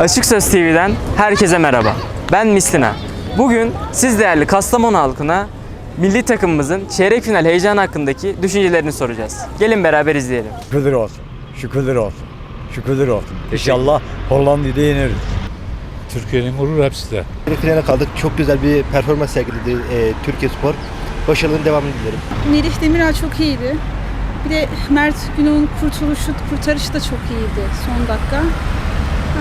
Açık Söz TV'den herkese merhaba. Ben Mistina. Bugün siz değerli Kastamonu halkına milli takımımızın çeyrek final heyecanı hakkındaki düşüncelerini soracağız. Gelin beraber izleyelim. Şükürler olsun. Şükürler olsun. Şükürler olsun. İnşallah Hollanda'yı da yeneriz. Türkiye'nin gururu hepsi de. Finale kaldık. Çok güzel bir performans sergiledi e, Türkiye Spor. Başarıların devamını dilerim. Melih Demiral çok iyiydi. Bir de Mert Günok'un kurtuluşu, kurtarışı da çok iyiydi son dakika.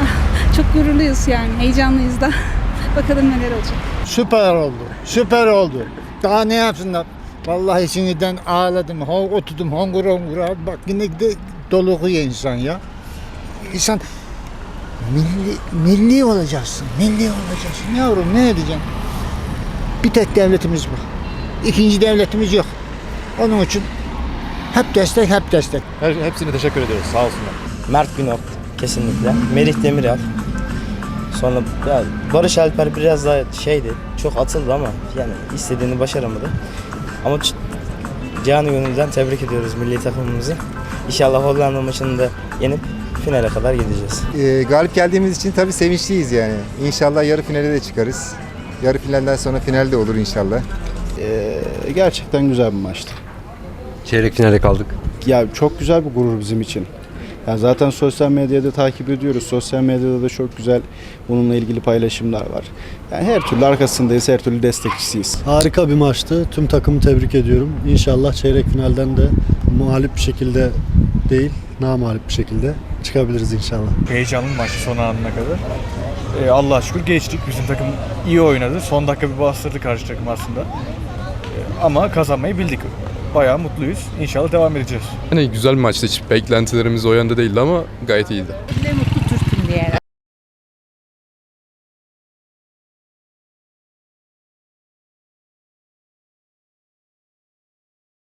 Ah, Çok gururluyuz yani, heyecanlıyız da. Bakalım neler olacak. Süper oldu. Süper oldu. Daha ne yapsınlar? Vallahi sinirden ağladım. Oturdum hongur hongur. Bak yine de doluğuyor insan ya. İnsan milli, milli olacaksın. Milli olacaksın. Yavrum ne edeceksin? Bir tek devletimiz var. İkinci devletimiz yok. Onun için hep destek, hep destek. Her, hepsine teşekkür ediyoruz. Sağ olsunlar. Mert Günok kesinlikle. Merih Demiral. Sonra ya Barış Alper biraz daha şeydi. Çok atıldı ama yani istediğini başaramadı. Ama canı gönülden tebrik ediyoruz milli takımımızı. İnşallah Hollanda maçını da yenip finale kadar gideceğiz. Ee, galip geldiğimiz için tabii sevinçliyiz yani. İnşallah yarı finale de çıkarız. Yarı finalden sonra final de olur inşallah. Ee, gerçekten güzel bir maçtı. Çeyrek finale kaldık. Ya çok güzel bir gurur bizim için. Ya zaten sosyal medyada takip ediyoruz. Sosyal medyada da çok güzel bununla ilgili paylaşımlar var. Yani her türlü arkasındayız, her türlü destekçisiyiz. Harika bir maçtı. Tüm takımı tebrik ediyorum. İnşallah çeyrek finalden de mağlup bir şekilde değil, namalip bir şekilde çıkabiliriz inşallah. Heyecanlı maç son anına kadar. Ee, Allah'a şükür geçtik. Bizim takım iyi oynadı. Son dakika bir bastırdı karşı takım aslında. Ee, ama kazanmayı bildik. Bayağı mutluyuz. İnşallah devam edeceğiz. Hani güzel bir maçtı. Hiç beklentilerimiz o yönde değildi ama gayet iyiydi.